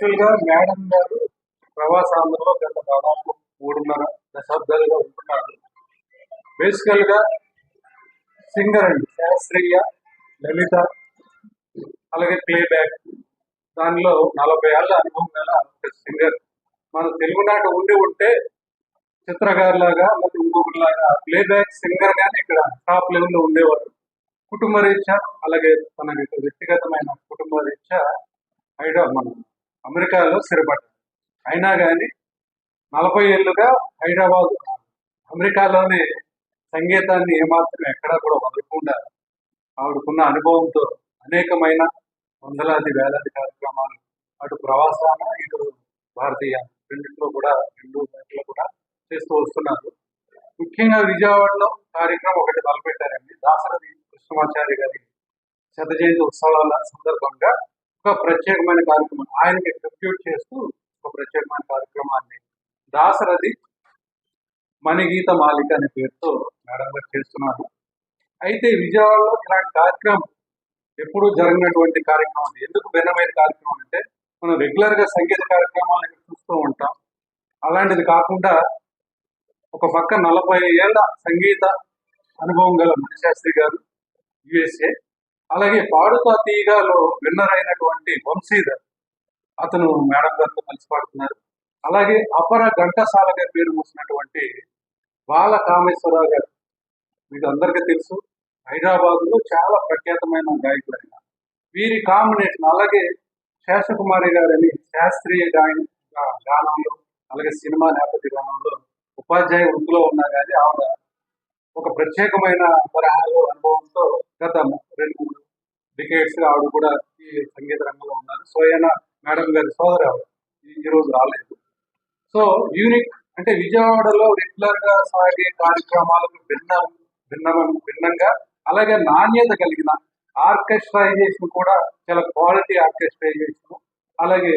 యాక్చువల్గా మేడం గారు ప్రవాసాంధ్రలో గత దాదాపు మూడున్నర దశాబ్దాలుగా ఉంటున్నారు. బేసికల్గా సింగర్ అండి. శాస్త్రీయ లలిత అలాగే ప్లేబ్యాక్ దానిలో నలభై ఏళ్ళ అనుభవం గల ఒక సింగర్. మన తెలుగునాట ఉండి ఉంటే చిత్రకారులాగా లేకపోతే ఇంకొకరిలాగా ప్లేబ్యాక్ సింగర్ గానే ఇక్కడ టాప్ లెవెల్లో ఉండేవారు. కుటుంబ రీత్యా అలాగే తన వ్యక్తిగతమైన కుటుంబ రీత్యా హైదరాబాద్. మనం అమెరికాలో స్థిరపడ్డారు అయినా కానీ నలభై ఏళ్ళుగా హైదరాబాద్ అమెరికాలోనే సంగీతాన్ని ఏమాత్రం ఎక్కడా కూడా వదలకుండా ఆవిడకున్న అనుభవంతో అనేకమైన వందలాది వేలాది కార్యక్రమాలు అటు ప్రవాసాన ఇటు భారతీయ రెండింటిలో కూడా రెండు వైపులో కూడా చేస్తూ వస్తున్నారు. ముఖ్యంగా విజయవాడలో కార్యక్రమం ఒకటి తలపెట్టారండి. దాసరథి కృష్ణమాచారి గారి శత జయంతి ఉత్సవాల సందర్భంగా ఒక ప్రత్యేకమైన కార్యక్రమం. ఆయనకి ట్రిబ్యూట్ చేస్తూ ఒక ప్రత్యేకమైన కార్యక్రమాన్ని దాసరథి మణిగీత మాలిక అనే పేరుతో మేడం గారు చేస్తున్నారు. అయితే విజయవాడలో ఇలాంటి కార్యక్రమం ఎప్పుడూ జరిగినటువంటి కార్యక్రమం ఎందుకు భిన్నమైన కార్యక్రమం అంటే మనం రెగ్యులర్గా సంగీత కార్యక్రమాలను ఇక్కడ చూస్తూ ఉంటాం. అలాంటిది కాకుండా ఒక పక్క నలభై ఏళ్ళ సంగీత అనుభవం గల మణిశాస్త్రి గారు యుఎస్ఏ అలాగే పాడుతా తీయగాలో విన్నర్ అయినటువంటి వంశీధర్ అతను మేడం గారితో కలిసి పాడుతున్నారు. అలాగే అపర ఘంటసాల గారి పేరు మూసినటువంటి బాల కామేశ్వరరావు గారు మీకు అందరికీ తెలుసు హైదరాబాద్లో చాలా ప్రఖ్యాతమైన గాయకులు ఆయన. వీరి కాంబినేషన్ అలాగే శేషకుమారి గారని శాస్త్రీయ గాయన గానంలో అలాగే సినిమా నేపథ్య గానంలో ఉపాధ్యాయ వృత్తిలో ఉన్నా కానీ ఆవిడ ఒక ప్రత్యేకమైన తరహాలో అనుభవంతో గత రెండు మూడు డికేట్స్ ఆవిడ కూడా ఈ సంగీత రంగంలో ఉన్నారు. సోయన మేడం గారి సోదరు ఆవిడ. ఈ- రోజు రాలేదు. సో యూనిక్ అంటే విజయవాడలో రెగ్యులర్గా సాగే కార్యక్రమాలకు భిన్న భిన్న భిన్నంగా అలాగే నాణ్యత కలిగిన ఆర్కెస్ట్రైజేషన్ కూడా చాలా క్వాలిటీ ఆర్కెస్ట్రైజేషన్ అలాగే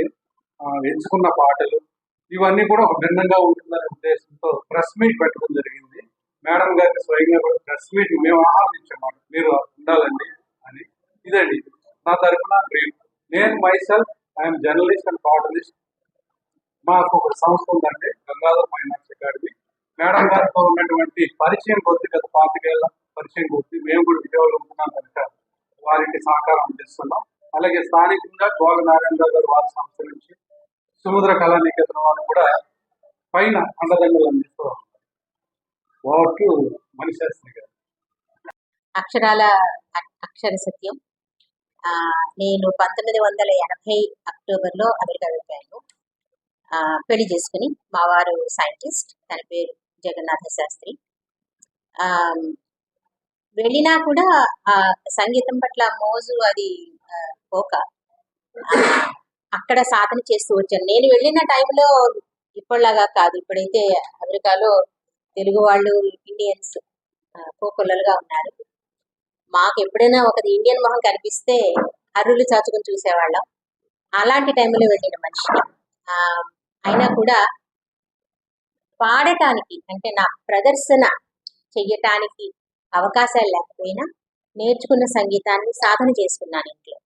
ఎంచుకున్న పాటలు ఇవన్నీ కూడా ఒక భిన్నంగా ఉంటుందనే ఉద్దేశంతో ప్రెస్ మీట్ పెట్టడం జరిగింది. మేడం గారికి స్వయంగా కూడా ప్రెస్ మీట్ మేము ఆహ్వానించామాట మీరు ఉండాలండి అని. ఇదండి. నా తరఫున brief. నేను మైసెల్ఫ్ ఐఎమ్ జర్నలిస్ట్ అండ్ పాటలిస్ట్ మాకు ఒక సంస్థ ఉందండి గంగాధర్ ఫైనాన్స్ అకాడమీ. మేడం గారితో ఉన్నటువంటి పరిచయం కొద్ది గత పాతికేళ్ళ పరిచయం కొద్ది. మేము కూడా విజయవాడలో ఉంటున్నాం కనుక వారికి సహకారం అందిస్తున్నాం. అలాగే స్థానికంగా గోగ నారాయణరావు గారు వారి సంస్థ నుంచి సముద్ర కళానికేతనం వారు కూడా పైన అండదండలు అందిస్తూ మణిశాస్త్రి గారు అక్షరాల అక్షర సత్యం. ఆ, నేను పంతొమ్మిది వందల ఎనభై అక్టోబర్లో అమెరికా వెళ్ళాను ఆ, పెళ్ళి చేసుకుని మా వారు సైంటిస్ట్. తన పేరు జగన్నాథ శాస్త్రి. ఆ, వెళ్ళినా కూడా ఆ సంగీతం పట్ల మోజు అది పోక. అక్కడ సాధన చేస్తూ వచ్చాను. నేను వెళ్ళిన టైంలో ఇప్పటిలాగా కాదు. ఇప్పుడైతే అమెరికాలో తెలుగు వాళ్ళు ఇండియన్స్ కోకొల్లలుగా ఉన్నారు. మాకు ఎప్పుడైనా ఒక ఇండియన్ మొహం కనిపిస్తే అర్రులు చాచుకుని చూసేవాళ్ళం. అలాంటి టైంలో వెళ్ళిన మనిషి. అయినా కూడా పాడటానికి అంటే నా ప్రదర్శన చెయ్యటానికి అవకాశాలు లేకపోయినా నేర్చుకున్న సంగీతాన్ని సాధన చేసుకున్నాను ఇంట్లో.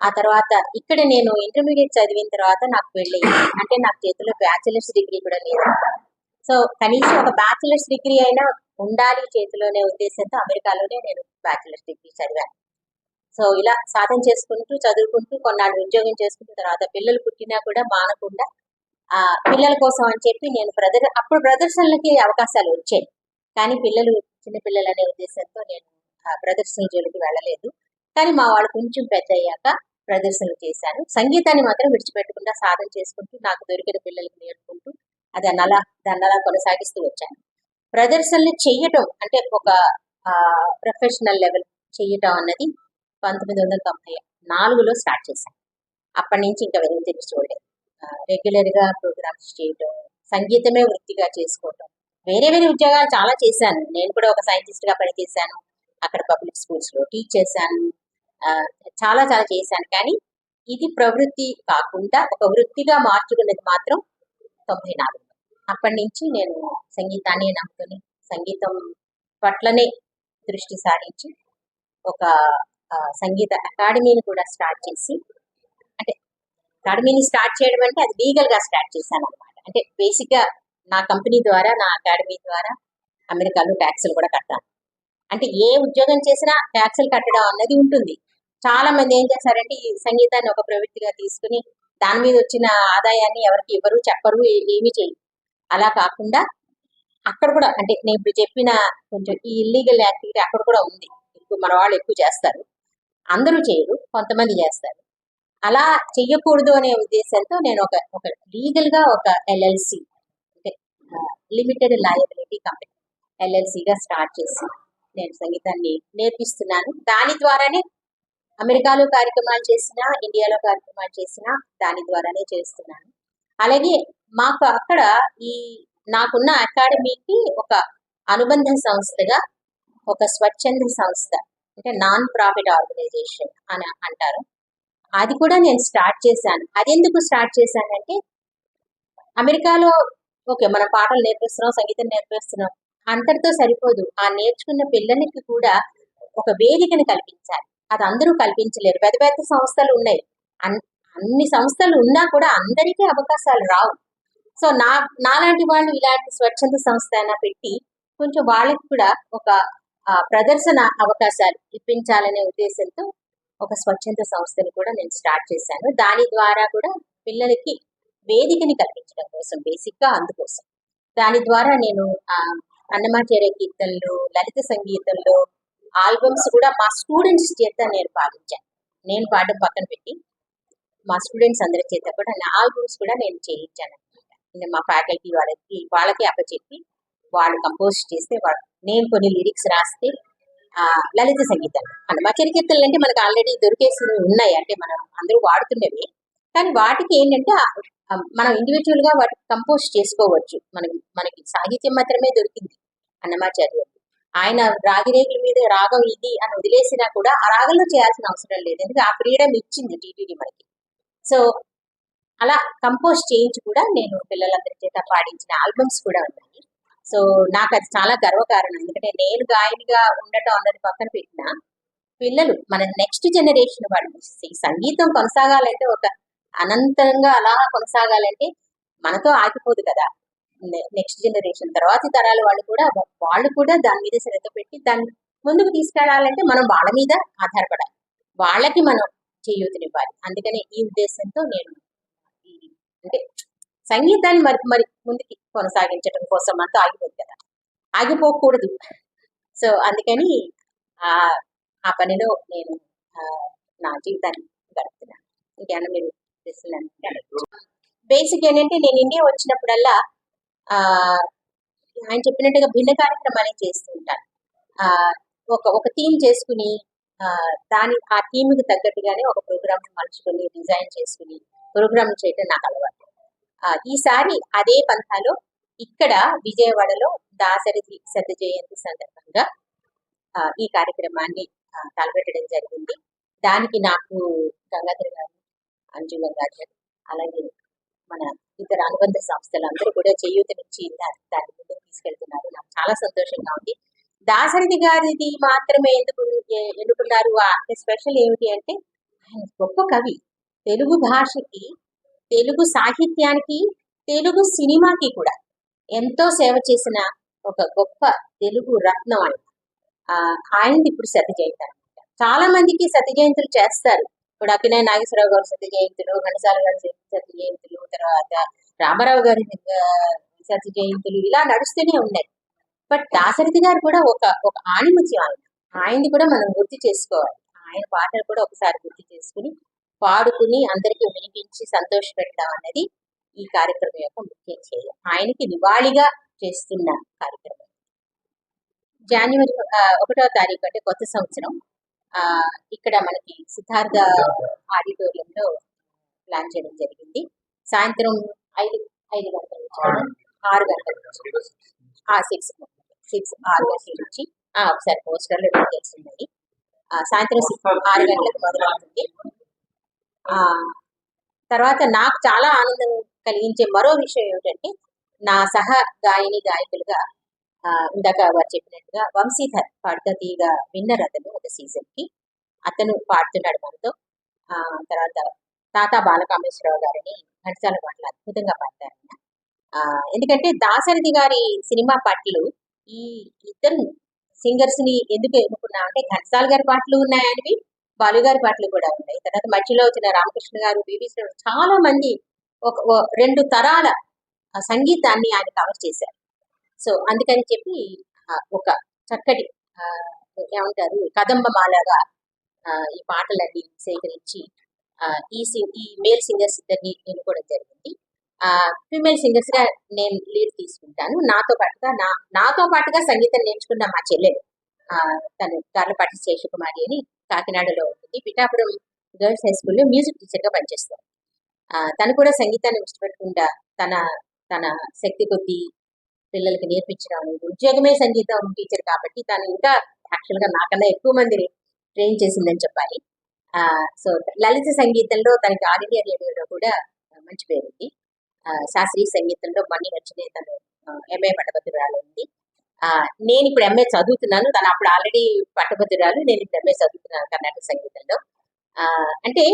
ఆ తర్వాత ఇక్కడ నేను ఇంటర్మీడియట్ చదివిన తర్వాత నాకు పెళ్ళి అంటే నాకు చేతిలో బ్యాచిలర్స్ డిగ్రీ కూడా లేదు. సో కనీసం ఒక బ్యాచిలర్స్ డిగ్రీ అయినా ఉండాలి చేతిలోనే ఉద్దేశంతో అమెరికాలోనే నేను బ్యాచిలర్స్ డిగ్రీ చదివాను. సో ఇలా సాధన చేసుకుంటూ చదువుకుంటూ కొన్నాళ్ళు ఉద్యోగం చేసుకుంటూ తర్వాత పిల్లలు పుట్టినా కూడా మానకుండా ఆ పిల్లల కోసం అని చెప్పి నేను ప్రదర్ అప్పుడు ప్రదర్శనలకి అవకాశాలు వచ్చాయి. కానీ పిల్లలు చిన్న పిల్లలు అనే ఉద్దేశంతో నేను ఆ ప్రదర్శన జోలికి వెళ్ళలేదు. కానీ మా వాళ్ళు కొంచెం పెద్ద అయ్యాక ప్రదర్శనలు చేశాను సంగీతాన్ని మాత్రం విడిచిపెట్టకుండా సాధన చేసుకుంటూ నాకు దొరికిన పిల్లలకు నేర్పుకుంటూ అది అనలా దాన్ని అలా కొనసాగిస్తూ వచ్చాను. ప్రదర్శనలు చెయ్యటం అంటే ఒక ప్రొఫెషనల్ లెవెల్ చెయ్యటం అన్నది పంతొమ్మిది వందల తొంభై నాలుగులో స్టార్ట్ చేశాను అప్పటి నుంచి ఇంకా వెలుగు తెరిచి చూడలేదు రెగ్యులర్గా ప్రోగ్రామ్స్ చేయటం సంగీతమే వృత్తిగా చేసుకోవటం వేరే వేరే ఉద్యోగాలు చాలా చేశాను. నేను కూడా ఒక సైంటిస్ట్గా పనిచేశాను. అక్కడ పబ్లిక్ స్కూల్స్లో టీచ్ చేశాను. చాలా చాలా చేశాను. కానీ ఇది ప్రవృత్తి కాకుండా ఒక వృత్తిగా మార్చుకున్నది మాత్రం తొంభై నాలుగు. అప్పటి నుంచి నేను సంగీతాన్ని నమ్ముకుని సంగీతం పట్లనే దృష్టి సారించి ఒక సంగీత అకాడమీని కూడా స్టార్ట్ చేసి అంటే అకాడమీని స్టార్ట్ చేయడం అంటే అది లీగల్గా స్టార్ట్ చేశాను అనమాట అంటే బేసిక్గా నా కంపెనీ ద్వారా నా అకాడమీ ద్వారా అమెరికాలో ట్యాక్సులు కూడా కట్టాను. అంటే ఏ ఉద్యోగం చేసినా ట్యాక్సులు కట్టడం అన్నది ఉంటుంది. చాలా మంది ఏం చేస్తారంటే ఈ సంగీతాన్ని ఒక ప్రవృత్తిగా తీసుకుని దాని మీద వచ్చిన ఆదాయాన్ని ఎవరికి ఇవ్వరు చెప్పరు ఏమీ చేయరు. అలా కాకుండా అక్కడ కూడా అంటే నేను ఇప్పుడు చెప్పిన కొంచెం ఈ ఇల్లీగల్ యాక్టివిటీ అక్కడ కూడా ఉంది. ఎక్కువ మన వాళ్ళు ఎక్కువ చేస్తారు. అందరూ చేయరు. కొంతమంది చేస్తారు. అలా చెయ్యకూడదు అనే ఉద్దేశంతో నేను ఒక ఒక లీగల్గా ఒక ఎల్ఎల్సి అంటే లిమిటెడ్ లయబిలిటీ కంపెనీ ఎల్ఎల్సిగా స్టార్ట్ చేసి నేను సంగీతాన్ని నేర్పిస్తున్నాను. దాని ద్వారానే అమెరికాలో కార్యక్రమాలు చేసినా ఇండియాలో కార్యక్రమాలు చేసినా దాని ద్వారానే చేస్తున్నాను. అలాగే మాకు అక్కడ ఈ నాకున్న అకాడమీకి ఒక అనుబంధ సంస్థగా ఒక స్వచ్ఛంద సంస్థ అంటే నాన్ ప్రాఫిట్ ఆర్గనైజేషన్ అని అంటారు. అది కూడా నేను స్టార్ట్ చేశాను. అది ఎందుకు స్టార్ట్ చేశానంటే అమెరికాలో ఓకే మన పాటలు నేర్పిస్తున్నాం సంగీతం నేర్పిస్తున్నాం అంతటితో సరిపోదు. ఆ నేర్చుకున్న పిల్లలకి కూడా ఒక వేదికను కల్పించాలి. అది అందరూ కల్పించలేరు. పెద్ద పెద్ద సంస్థలు ఉన్నాయి. అన్- అన్ని సంస్థలు ఉన్నా కూడా అందరికీ అవకాశాలు రావు. సో నా నాలాంటి వాళ్ళు ఇలాంటి స్వచ్ఛంద సంస్థ అయినా పెట్టి కొంచెం వాళ్ళకి కూడా ఒక ప్రదర్శన అవకాశాలు ఇప్పించాలనే ఉద్దేశంతో ఒక స్వచ్ఛంద సంస్థను కూడా నేను స్టార్ట్ చేశాను. దాని ద్వారా కూడా పిల్లలకి వేదికని కల్పించడం కోసం బేసిక్గా అందుకోసం. దాని ద్వారా నేను ఆ, అన్నమాచార్య కీర్తనలు లలిత సంగీతంలో ఆల్బమ్స్ కూడా మా స్టూడెంట్స్ చేత నేను పాటించాను నేను పాడడం పక్కన పెట్టి మా స్టూడెంట్స్ అందరి చేత కూడా నా ఆల్బమ్స్ కూడా నేను చేయించాను. మా ఫ్యాకల్టీ వాళ్ళకి వాళ్ళకి అప్పచెప్పి వాళ్ళు కంపోజ్ చేస్తే వాళ్ళు నేను కొన్ని లిరిక్స్ రాస్తే ఆ, లలిత సంగీతం అన్నమాచార్య కీర్తనలు అంటే మనకు ఆల్రెడీ దొరికేసి ఉన్నాయి. అంటే మనం అందరూ వాడుతున్నవి. కానీ వాటికి ఏంటంటే మనం ఇండివిజువల్గా వాటికి కంపోజ్ చేసుకోవచ్చు. మనకి మనకి సాహిత్యం మాత్రమే దొరికింది అన్నమాచార్య ఆయన రాగిరేగుల మీద రాగం ఇది అని వదిలేసినా కూడా ఆ రాగంలో చేయాల్సిన అవసరం లేదు. ఎందుకంటే ఆ ఫ్రీడమ్ ఇచ్చింది టీటీడీ మనకి. సో అలా కంపోజ్ చేయించి కూడా నేను పిల్లలందరి చేత పాడించిన ఆల్బమ్స్ కూడా ఉన్నాయి. సో నాకు అది చాలా గర్వకారణం. ఎందుకంటే నేను గాయనిగా ఉండటం అన్నది పక్కన పెట్టిన పిల్లలు మన నెక్స్ట్ జనరేషన్ వాళ్ళు సంగీతం కొనసాగాలంటే ఒక అనంతంగా అలా కొనసాగాలంటే మనతో ఆగిపోదు కదా. నెక్స్ట్ జనరేషన్ తర్వాతి తరాల వాళ్ళు కూడా వాళ్ళు కూడా దాని మీద శ్రద్ధ పెట్టి దాన్ని ముందుకు తీసుకెళ్ళాలంటే మనం వాళ్ళ మీద ఆధారపడాలి. వాళ్ళకి మనం చేయూతనివ్వాలి. అందుకనే ఈ ఉద్దేశంతో నేను అంటే సంగీతాన్ని మరి మరి ముందుకి కొనసాగించడం కోసం అంతా ఆగిపోదు కదా. ఆగిపోకూడదు. సో అందుకని ఆ ఆ పనిలో నేను నా జీవితాన్ని గడుపుతున్నాను. ఇంకేమన్నా మీరు బేసిక్ ఏంటంటే నేను ఇండియా వచ్చినప్పుడల్లా ఆయన చెప్పినట్టుగా భిన్న కార్యక్రమాలే చేస్తూ ఉంటాను. ఆ ఒక ఒక థీమ్ చేసుకుని దాని ఆ థీమ్కి తగ్గట్టుగానే ఒక ప్రోగ్రామ్ మలుచుకొని డిజైన్ చేసుకుని ప్రోగ్రామ్ చేయటం నాకు అలవాటు. ఈసారి అదే పంథాలో ఇక్కడ విజయవాడలో దాసరిథి శత జయంతి సందర్భంగా ఈ కార్యక్రమాన్ని తలపెట్టడం జరిగింది. దానికి నాకు గంగాధర్ గారు అంజు గంగాధర్ అలాగే మన ఇతర అనుబంధ సంస్థలు అందరూ కూడా చేయూత నుంచి దాని ముందుకు తీసుకెళ్తున్నారు. నాకు చాలా సంతోషంగా ఉంది. దాసరిది గారిది మాత్రమే ఎందుకు ఎన్నుకున్నారు? అంటే స్పెషల్ ఏమిటి అంటే ఆయన గొప్ప కవి. తెలుగు భాషకి తెలుగు సాహిత్యానికి తెలుగు సినిమాకి కూడా ఎంతో సేవ చేసిన ఒక గొప్ప తెలుగు రత్నం ఆయన ఆయనది ఇప్పుడు సతి జయంతి అనమాట. చాలా మందికి సతి జయంతులు చేస్తారు. ఇప్పుడు అభినయ నాగేశ్వరరావు గారు సతి జయంతులు ఘనసాల గారి సతి జయంతులు తర్వాత రామారావు గారి సతి జయంతులు ఇలా నడుస్తూనే ఉన్నాయి. బట్ దాశరథి గారు కూడా ఒక ఒక ఆణిముత్యం ఆయన. ఆయనది కూడా మనం గుర్తు చేసుకోవాలి. ఆయన పాటలు కూడా ఒకసారి గుర్తు చేసుకుని పాడుకుని అందరికీ వినిపించి సంతోషపెట్టడం అనేది ఈ కార్యక్రమం యొక్క ముఖ్య ధ్యేయం. ఆయనకి నివాళిగా చేస్తున్న కార్యక్రమం. జనవరి ఒకటో తారీఖు అంటే కొత్త సంవత్సరం. ఆ ఇక్కడ మనకి సిద్ధార్థ ఆడిటోరియంలో ప్లాన్ చేయడం జరిగింది. సాయంత్రం ఐదు ఐదు గంటల నుంచి? ఆరు గంటల నుంచి. ఆ సిక్స్ సిక్స్ ఆరు గంటల నుంచి. ఆ ఒకసారి పోస్టర్లు ఉన్నాయి సాయంత్రం సిక్స్ ఆరు గంటలకు మొదలవుతుంది. తర్వాత నాకు చాలా ఆనందం కలిగించే మరో విషయం ఏమిటంటే నా సహ గాయని గాయకులుగా ఇందాక వారు చెప్పినట్టుగా వంశీధర్ పాడుతా తీగ విన్నర్ అతను ఒక సీజన్కి అతను పాడుతున్నాడు మనతో. ఆ తర్వాత తాత బాలకామేశ్వరరావు గారిని ఘంటసాల పాటలు అద్భుతంగా పాడతారు ఆ, ఎందుకంటే దాశరథి గారి సినిమా పాటలు ఈ ఇద్దరు సింగర్స్ని ఎందుకు ఎన్నుకున్నా అంటే ఘంటసాల గారి పాటలు ఉన్నాయనివి బాలుగారి పాటలు కూడా ఉన్నాయి. తర్వాత మధ్యలో వచ్చిన రామకృష్ణ గారు బివి శ్రీనివాస్ చాలా మంది ఒక రెండు తరాల సంగీతాన్ని ఆయన కవర్ చేశారు. సో అందుకని చెప్పి ఒక చక్కటి ఆ, ఏమంటారు కదంబమాలగా ఆ, ఈ పాటలన్నీ సేకరించి ఆ, ఈ సి- ఈ మేల్ సింగర్స్ ఇద్దరిని ఎన్నుకోవడం జరిగింది. ఆ ఫీమేల్ సింగర్స్గా నేను లీడ్ తీసుకుంటాను. నాతో పాటుగా నా నాతో పాటుగా సంగీతం నేర్చుకున్న మా చెల్లెలు ఆ, తను గార్లపాటి శేషకుమారి అని కాకినాడలో ఉంటుంది. పిఠాపురం గర్ల్స్ హై స్కూల్లో మ్యూజిక్ టీచర్గా ఆ, తను కూడా సంగీతాన్ని ఇష్టపడకుండా తన తన శక్తి కొద్దీ పిల్లలకి నేర్పించడం అనేది ఉద్యోగమే సంగీతం టీచర్ కాబట్టి తను ఇంకా యాక్చువల్గా నాకన్నా ఎక్కువ మందిని ట్రైన్ చేసిందని చెప్పాలి. ఆ సో లలిత సంగీతంలో తనకి ఆల్ ఇండియా రేడియోలో కూడా మంచి పేరు ఉంది ఆ, శాస్త్రీయ సంగీతంలో మణి వచ్చిన తను ఎంఏ పట్టభద్రురాలు ఉంది. నేను ఇప్పుడు ఎంఏ చదువుతున్నాను. తను అప్పుడు ఆల్రెడీ పట్టభద్రురాలు. నేను ఇప్పుడు ఎంఏ చదువుతున్నాను కర్ణాటక సంగీతంలో. ఆ, అంటే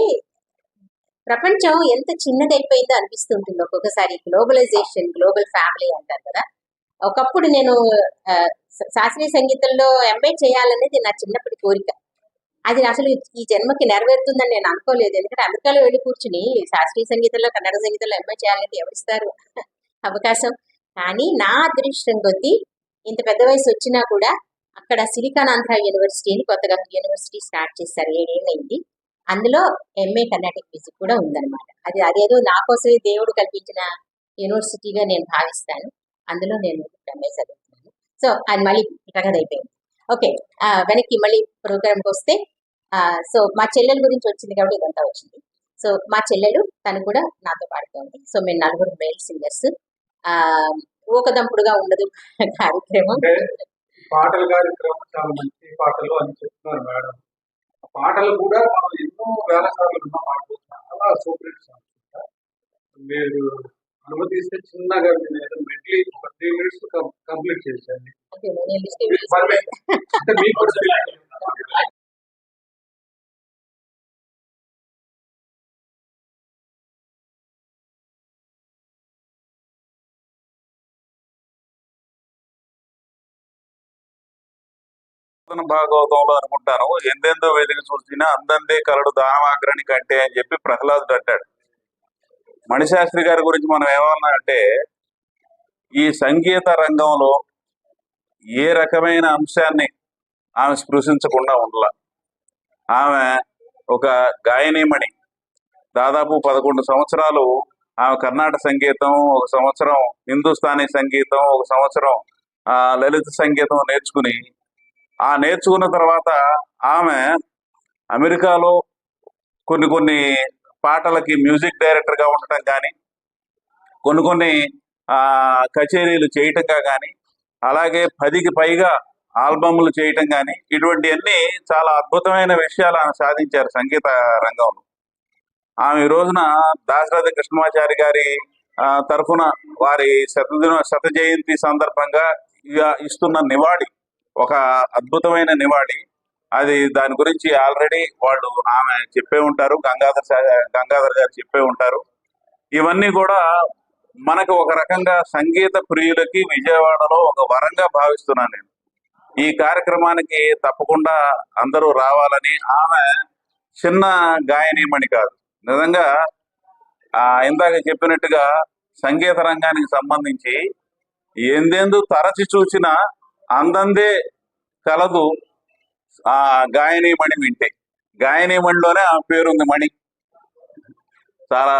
ప్రపంచం ఎంత చిన్నదైపోయిందో అనిపిస్తుంటుంది. ఒక్కొక్కసారి గ్లోబలైజేషన్ గ్లోబల్ ఫ్యామిలీ అంటారు కదా. ఒకప్పుడు నేను శాస్త్రీయ సంగీతంలో ఎంఏ చేయాలనేది నా చిన్నప్పటి కోరిక. అది అసలు ఈ జన్మకి నెరవేరుతుందని నేను అనుకోలేదు. ఎందుకంటే అమెరికాలో వెళ్ళి కూర్చుని శాస్త్రీయ సంగీతంలో కన్నడ సంగీతంలో ఎంఏ చేయాలంటే ఎవరిస్తారు? అవకాశం. కానీ నా అదృష్టం కొద్దీ ఇంత పెద్ద వయసు వచ్చినా కూడా అక్కడ సిలికాన్ ఆంధ్ర యూనివర్సిటీ అని కొత్తగా యూనివర్సిటీ స్టార్ట్ చేశారు. ఏడేళ్ళైంది అందులో ఎంఏ కర్ణాటక మ్యూజిక్ కూడా ఉందన్నమాట. అది అదేదో నా కోసమే దేవుడు కల్పించిన యూనివర్సిటీగా నేను భావిస్తాను. అందులో నేను ఎంఏ చదువుతున్నాను. సో అది మళ్ళీ ప్రగతి అయిపోయింది. ఓకే వెనక్కి మళ్ళీ ప్రోగ్రామ్కి వస్తే సో మా చెల్లెల గురించి వచ్చింది కాబట్టి ఇదంతా వచ్చింది. సో మా చెల్లెలు తను కూడా నాతో పాడుతోంది. సో మేము నలుగురు మేల్ సింగర్స్. ఆ ఊకదంపుడుగా ఉండదు కార్యక్రమం. పాటల కార్యక్రమం చాలా మంచి పాటలు అని చెప్తున్నారు మేడం. పాటలు కూడా మనం ఎన్నో వేల సార్లు విన్న. పాటలు చాలా సూపర్ హిట్ సాంగ్స్ మీరు అనుమతిస్తే చిన్నగా నేను మెడ్లీ ఒక త్రీ మినిట్స్ కంప్లీట్ చేశాను భాగవతంలో అనుకుంటాను. ఎందెందో వెతికి చూసినా అందందే కలడు దానవాగ్రణి కంటే అని చెప్పి ప్రహ్లాదుడు అంటాడు. మణిశాస్త్రి గారి గురించి మనం ఏమన్నా అంటే ఈ సంగీత రంగంలో ఏ రకమైన అంశాన్ని ఆమె స్పృశించకుండా ఉండల. ఆమె ఒక గాయనీమణి. దాదాపు పదకొండు సంవత్సరాలు ఆమె కర్ణాటక సంగీతం ఒక సంవత్సరం హిందుస్థానీ సంగీతం ఒక సంవత్సరం ఆ, లలిత సంగీతం నేర్చుకుని ఆ నేర్చుకున్న తర్వాత ఆమె అమెరికాలో కొన్ని కొన్ని పాటలకి మ్యూజిక్ డైరెక్టర్గా ఉండటం కానీ కొన్ని కొన్ని కచేరీలు చేయటంగా కానీ అలాగే పదికి పైగా ఆల్బమ్లు చేయటం కానీ ఇటువంటివన్నీ చాలా అద్భుతమైన విషయాలు ఆమె సాధించారు సంగీత రంగంలో. ఆమె ఈ రోజున దాశరథ కృష్ణమాచారి గారి తరఫున వారి శతదిన శత జయంతి సందర్భంగా ఇస్తున్న నివాళి ఒక అద్భుతమైన నివాళి. అది దాని గురించి ఆల్రెడీ వాళ్ళు ఆమె చెప్పే ఉంటారు గంగాధర్ గంగాధర్ గారు చెప్పే ఉంటారు. ఇవన్నీ కూడా మనకు ఒక రకంగా సంగీత ప్రియులకి విజయవాడలో ఒక వరంగా భావిస్తున్నాను నేను. ఈ కార్యక్రమానికి తప్పకుండా అందరూ రావాలని ఆమె చిన్న గాయనీమణి కాదు. నిజంగా ఆ ఇందాక చెప్పినట్టుగా సంగీత రంగానికి సంబంధించి ఎందెందు తరచి చూసిన అందందే కలదు. ఆ గాయనీమణి వింటే. గాయనీమణిలోనే ఆ పేరుంది మణి. చాలా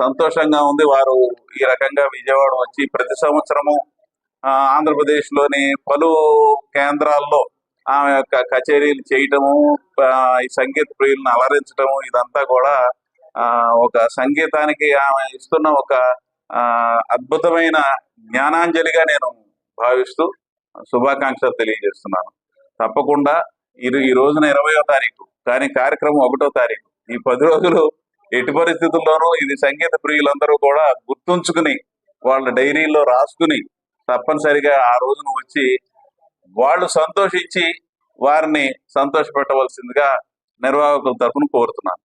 సంతోషంగా ఉంది. వారు ఈ రకంగా విజయవాడ వచ్చి ప్రతి సంవత్సరము ఆంధ్రప్రదేశ్లోని పలు కేంద్రాల్లో ఆమె యొక్క కచేరీలు చేయటము ఈ సంగీత ప్రియులను అలరించటము ఇదంతా కూడా ఒక సంగీతానికి ఆమె ఇస్తున్న ఒక అద్భుతమైన జ్ఞానాంజలిగా నేను భావిస్తూ శుభాకాంక్షలు తెలియజేస్తున్నాను. తప్పకుండా ఇరు ఈ రోజున ఇరవయో తారీఖు కానీ కార్యక్రమం ఒకటో తారీఖు. ఈ పది రోజులు ఎట్టి పరిస్థితుల్లోనూ ఇది సంగీత ప్రియులందరూ కూడా గుర్తుంచుకుని వాళ్ళ డైరీలో రాసుకుని తప్పనిసరిగా ఆ రోజున వచ్చి వాళ్ళు సంతోషించి వారిని సంతోషపెట్టవలసిందిగా నిర్వాహకుల తరఫున కోరుతున్నాను.